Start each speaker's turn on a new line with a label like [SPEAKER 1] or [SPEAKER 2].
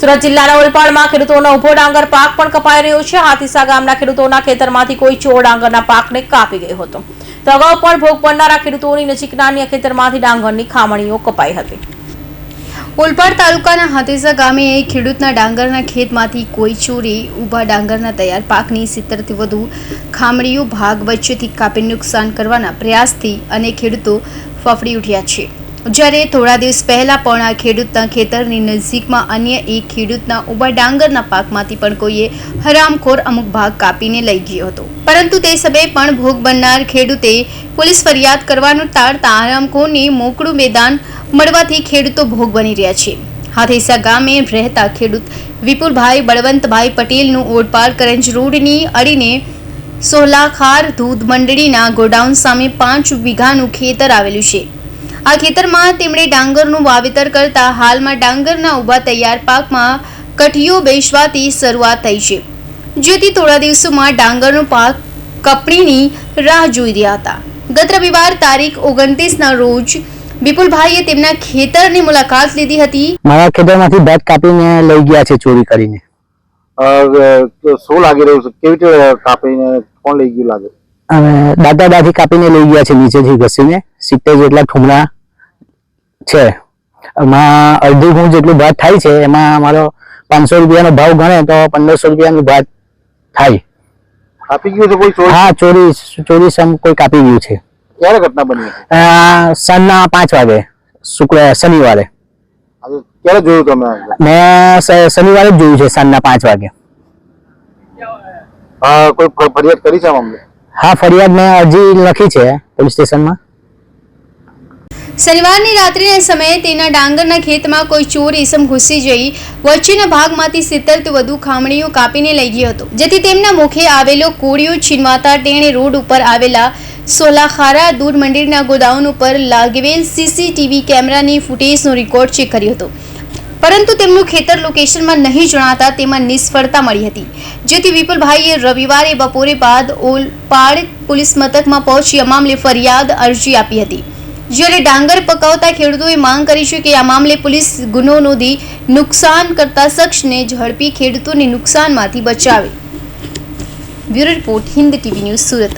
[SPEAKER 1] સુરત જિલ્લાના ઓલપાડમાં ખેડૂતોનો ઊભો ડાંગર પાક પણ કપાઈ રહ્યો છે. હાથીસા ગામના ખેડૂતોના ખેતરમાંથી કોઈ ચોર ડાંગરના પાકને કાપી ગયો હતો. તો અગાઉ પણ ભોગ પડનારા ખેડૂતોની નજીકના અન્ય ખેતરમાંથી ડાંગરની ખામણીઓ કપાઈ હતી.
[SPEAKER 2] ઓલપાડ તાલુકાના હાથીસા ગામે ખેડૂતના ડાંગરના ખેતમાંથી કોઈ ચોરી ઊભા ડાંગરના તૈયાર પાકની સિત્તેરથી વધુ ખામણીઓ ભાગ વચ્ચેથી કાપી નુકસાન કરવાના પ્રયાસથી અનેક ખેડૂતો ફફડી ઉઠ્યા છે. જ્યારે થોડા દિવસ પહેલા પણ આ ખેડૂતના ખેતરની નજીકમાં અન્ય એક ખેડૂતના ઊભા ડાંગરના પાકમાંથી પણ કોઈએ હરામખોર અમુક ભાગ કાપીને લઈ ગયો હતો. પરંતુ તે સમયે પણ ભોગ બનનાર ખેડૂતે પોલીસ ફરિયાદ કરવાનું ટાળતા હરામખોરને મોકળું મેદાન મળવાથી ખેડૂતો ભોગ બની રહ્યા છે. હાથેસા ગામે રહેતા ખેડૂત વિપુલભાઈ બળવંતભાઈ પટેલનું ઓડપાડ કરંજ રોડની અડીને સોલાખાર દૂધ મંડળીના ગોડાઉન સામે પાંચ વીઘાનું ખેતર આવેલું છે. આ ખેતરમાં તેમણે ડાંગરનું વાવેતર કરતા હાલમાં ડાંગરના ઊભા તૈયાર પાકમાં કઠીઓ બેસવાથી શરૂઆત થઈ છે. જેથી થોડા દિવસોમાં ડાંગરનો પાક કપણીની રાહ જોઈ રહ્યા હતા. ગત રવિવાર તારીખ ઓગણત્રીસના રોજ વિપુલભાઈએ તેમના ખેતરની મુલાકાત લીધી હતી.
[SPEAKER 3] મારા ખેતરમાંથી ભાત કાપીને લઈ ગયા છે ચોરી કરીને.
[SPEAKER 4] શું લાગી રહ્યું છે? કેવી રીતે કાપીને કોણ લઈ ગયું લાગે?
[SPEAKER 3] દાદા દાદી કાપીને લઈ ગયા છે નીચેથી ઘસીને. સિત્તેર જેટલા ઠુમરા છે. એમાં અડધું ગુણ જેટલું ભાત થાય છે એમાં અમારો પાંચસો રૂપિયાનો ભાવ ગણે તો પંદરસો રૂપિયાનું ભાત થાય.
[SPEAKER 4] કાપી ગયું છે કોઈ ચોર?
[SPEAKER 3] હા ચોરી ચોરી સમ કોઈ કાપી ગયું છે.
[SPEAKER 4] ક્યારે ઘટના બની
[SPEAKER 3] સાંજના પાંચ વાગે શુક્ર શનિવારે.
[SPEAKER 4] ક્યારે જોયું તમે
[SPEAKER 3] મેં શનિવારે જ જોયું છે સાંજના પાંચ વાગે.
[SPEAKER 4] કોઈ ફરિયાદ કરી છે
[SPEAKER 3] હા ફરિયાદ મેં અરજી લખી છે પોલીસ સ્ટેશનમાં.
[SPEAKER 2] શનિવારની રાત્રિના સમયે તેના ડાંગરના ખેતમાં કોઈ ચોર ઈસમ ઘૂસી જઈ વચ્ચેના ભાગમાંથી સિત્તેરથી વધુ ખામણીઓ કાપીને લઈ ગયો હતો. જેથી તેમના મુખે આવેલો કોળિયો છીનવાતા તેણે રોડ ઉપર આવેલા સોલાખારા દૂધ મંદિરના ગોદાઉન ઉપર લાગેલ સીસીટીવી કેમેરાની ફૂટેજનો રેકોર્ડ ચેક કર્યો હતો. પરંતુ તેમનું ખેતર લોકેશનમાં નહીં જણાતા તેમાં નિષ્ફળતા મળી હતી. જેથી વિપુલભાઈએ રવિવારે બપોરે બાદ ઓલપાડ પોલીસ મથકમાં પહોંચી આ મામલે ફરિયાદ અરજી આપી હતી. જ્યારે ડાંગર પકાવતા ખેડૂતોએ માંગ કરી છે કે આ મામલે પોલીસ ગુનો નોંધી નુકસાન કરતા શખ્સને ઝડપી ખેડૂતોને નુકસાનમાંથી બચાવે. Bureau report Hind TV news Surat.